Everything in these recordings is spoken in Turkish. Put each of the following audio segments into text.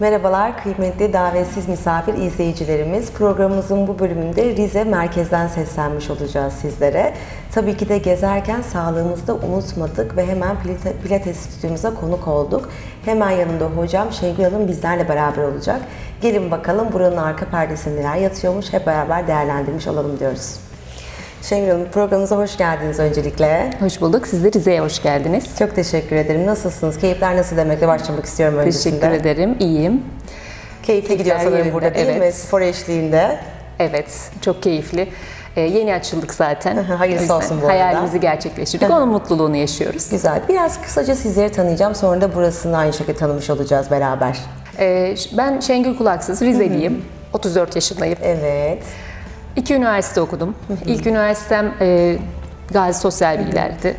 Merhabalar kıymetli davetsiz misafir izleyicilerimiz. Programımızın bu bölümünde Rize merkezden seslenmiş olacağız sizlere. Tabii ki de gezerken sağlığımızı da unutmadık ve hemen Pilate- Pilates stüdyomuza konuk olduk. Hemen yanında hocam Şengül Hanım bizlerle beraber olacak. Gelin bakalım buranın arka perdesinde neler yatıyormuş hep beraber değerlendirmiş olalım diyoruz. Şengül Hanım programımıza hoş geldiniz öncelikle. Hoş bulduk. Siz de Rize'ye hoş geldiniz. Çok teşekkür ederim. Nasılsınız? Keyifler nasıl demekle başlamak istiyorum öncesinde. Teşekkür ederim. İyiyim. Keyifli gidiyor sanırım yerinde, burada değil mi? evet. Spor eşliğinde. Evet, çok keyifli. Ee, yeni açıldık zaten. Hayırlısı olsun bu arada. Hayalimizi gerçekleştirdik. Onun mutluluğunu yaşıyoruz. Güzel. Biraz kısaca sizleri tanıyacağım. Sonra da burasını aynı şekilde tanımış olacağız beraber. Ee, ben Şengül Kulaksız, Rizeliyim. 34 yaşındayım. Evet. İki üniversite okudum. İlk üniversitem e, Gazi Sosyal Bilgiler'di.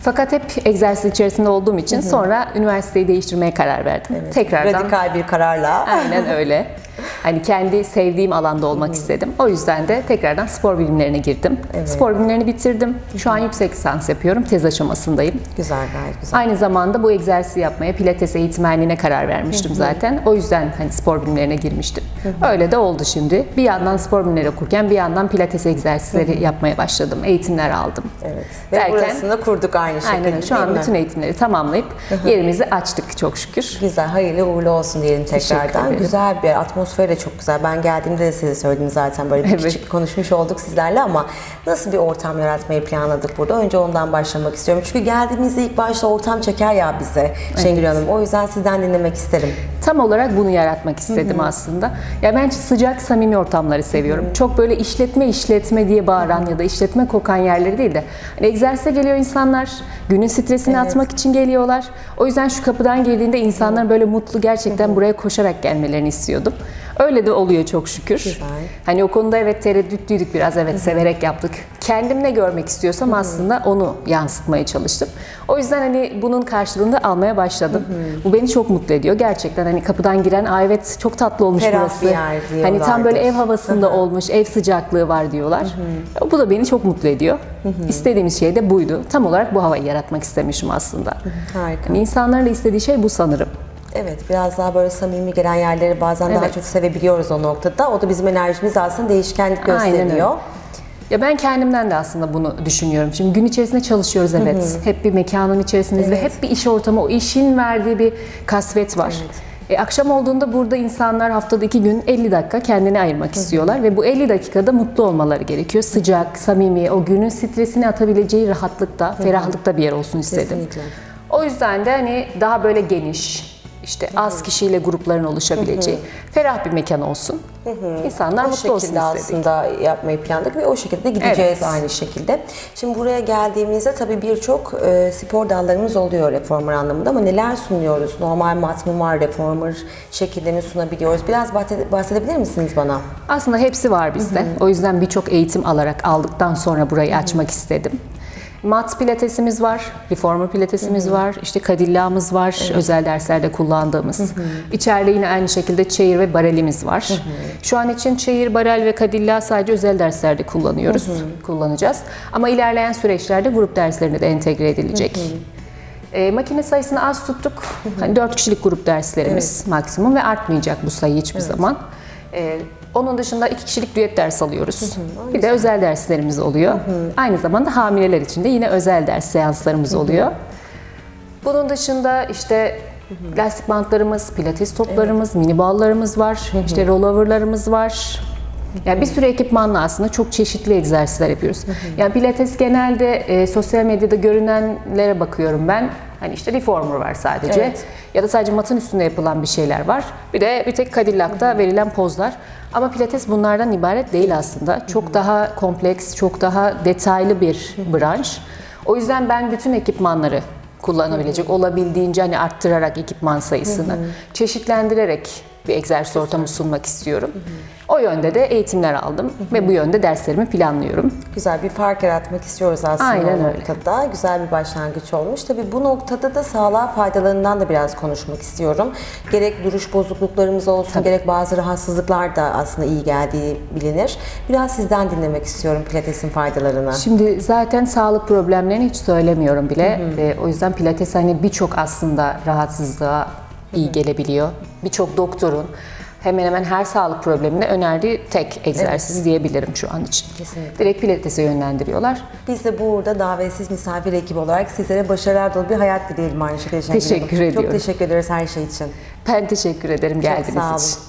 Fakat hep egzersiz içerisinde olduğum için sonra üniversiteyi değiştirmeye karar verdim. Tekrardan Radikal bir kararla. Aynen öyle. Hani kendi sevdiğim alanda olmak istedim. O yüzden de tekrardan spor bilimlerine girdim. Spor bilimlerini bitirdim. Şu an yüksek lisans yapıyorum. Tez aşamasındayım. Güzel gayet güzel. Aynı zamanda bu egzersizi yapmaya pilates eğitmenliğine karar vermiştim zaten. O yüzden hani spor bilimlerine girmiştim. Öyle de oldu şimdi. Bir yandan spor bilimleri okurken bir yandan pilates egzersizleri yapmaya başladım. Eğitimler aldım. Evet. Ve Derken- burasını kurduk aynı şekilde Aynen. Şu an mi? bütün eğitimleri tamamlayıp yerimizi açtık çok şükür. Güzel, hayırlı uğurlu olsun diyelim tekrardan. Güzel bir atmosfer de çok güzel. Ben geldiğimde de size söyledim zaten böyle bir Evet. küçük konuşmuş olduk sizlerle ama nasıl bir ortam yaratmayı planladık burada? Önce ondan başlamak istiyorum. Çünkü geldiğimizde ilk başta ortam çeker ya bize Şengül Hanım. O yüzden sizden dinlemek isterim. Tam olarak bunu yaratmak istedim aslında. Ya ben sıcak, samimi ortamları seviyorum. Çok böyle işletme işletme diye bağıran ya da işletme kokan yerleri değil de hani egzersize geliyor insanlar, günün stresini atmak için geliyorlar. O yüzden şu kapıdan girdiğinde insanların böyle mutlu gerçekten buraya koşarak gelmelerini istiyordum. Öyle de oluyor çok şükür. Güzel. Hani o konuda evet tereddütlüydük biraz evet severek yaptık. Kendim ne görmek istiyorsam aslında onu yansıtmaya çalıştım. O yüzden hani bunun karşılığını da almaya başladım. Bu beni çok mutlu ediyor. Gerçekten hani kapıdan giren Aa evet çok tatlı olmuş Ferah burası. yer hani tam böyle ev havasında olmuş, ev sıcaklığı var diyorlar. Bu da beni çok mutlu ediyor. İstediğimiz şey de buydu. Tam olarak bu havayı yaratmak istemişim aslında. Harika. Hani insanların da istediği şey bu sanırım. Evet, biraz daha böyle samimi gelen yerleri bazen daha Evet. çok sevebiliyoruz o noktada. O da bizim enerjimiz aslında değişkenlik Aynen öyle. gösteriyor. Ya ben kendimden de aslında bunu düşünüyorum. Şimdi gün içerisinde çalışıyoruz evet. Hep bir mekanın içerisindeyiz ve hep bir iş ortamı, o işin verdiği bir kasvet var. E, akşam olduğunda burada insanlar haftada iki gün 50 dakika kendine ayırmak istiyorlar ve bu 50 dakikada mutlu olmaları gerekiyor. Sıcak, samimi, o günün stresini atabileceği rahatlıkta, ferahlıkta bir yer olsun istedim. Kesinlikle. O yüzden de hani daha böyle geniş, işte az kişiyle grupların oluşabileceği ferah bir mekan olsun. İnsanlar O mutlu olsun şekilde istedik. aslında yapmayı planladık ve o şekilde gideceğiz Evet. aynı şekilde. Şimdi buraya geldiğimizde tabii birçok e, spor dallarımız oluyor reformer anlamında ama neler sunuyoruz? Normal mat mı var, reformer şekillerini sunabiliyoruz. Biraz bahsede- bahsedebilir misiniz bana? Aslında hepsi var bizde. O yüzden birçok eğitim alarak aldıktan sonra burayı açmak istedim. Mat pilatesimiz var, reformer pilatesimiz var, işte kadillamız var, özel derslerde kullandığımız. İçeride yine aynı şekilde çayır ve barelimiz var. Şu an için çayır, barel ve kadilla sadece özel derslerde kullanıyoruz, kullanacağız. Ama ilerleyen süreçlerde grup derslerine de entegre edilecek. E, makine sayısını az tuttuk. Hani 4 kişilik grup derslerimiz maksimum ve artmayacak bu sayı hiçbir zaman. E, onun dışında 2 kişilik düet ders alıyoruz. Bir de özel derslerimiz oluyor. Aynı zamanda hamileler için de yine özel ders seanslarımız oluyor. Bunun dışında işte lastik bantlarımız, pilates toplarımız, mini ballarımız var, işte rolloverlarımız var. Yani bir sürü ekipmanla aslında çok çeşitli egzersizler yapıyoruz. Yani pilates genelde e, sosyal medyada görünenlere bakıyorum ben. Hani işte reformer var sadece. Evet. Ya da sadece matın üstünde yapılan bir şeyler var. Bir de bir tek Cadillac'ta verilen pozlar. Ama pilates bunlardan ibaret değil aslında. Çok daha kompleks, çok daha detaylı bir branş. O yüzden ben bütün ekipmanları kullanabilecek, olabildiğince hani arttırarak ekipman sayısını, çeşitlendirerek bir egzersiz ortamı sunmak istiyorum. O yönde de eğitimler aldım ve bu yönde derslerimi planlıyorum. Güzel bir fark yaratmak istiyoruz aslında Aynen o öyle. noktada. Güzel bir başlangıç olmuş. Tabii bu noktada da sağlığa faydalarından da biraz konuşmak istiyorum. Gerek duruş bozukluklarımız olsun, gerek bazı rahatsızlıklar da aslında iyi geldiği bilinir. Biraz sizden dinlemek istiyorum pilatesin faydalarını. Şimdi zaten sağlık problemlerini hiç söylemiyorum bile. Ve o yüzden pilates hani birçok aslında rahatsızlığa iyi gelebiliyor. birçok doktorun hemen hemen her sağlık problemine önerdiği tek egzersiz diyebilirim şu an için. Kesinlikle. Direkt pilatese yönlendiriyorlar. Biz de burada davetsiz misafir ekibi olarak sizlere başarılar dolu bir hayat dileyelim aynı şekilde. Teşekkür ediyorum. Çok teşekkür ederiz her şey için. Ben teşekkür ederim geldiğiniz Çok sağ olun. için.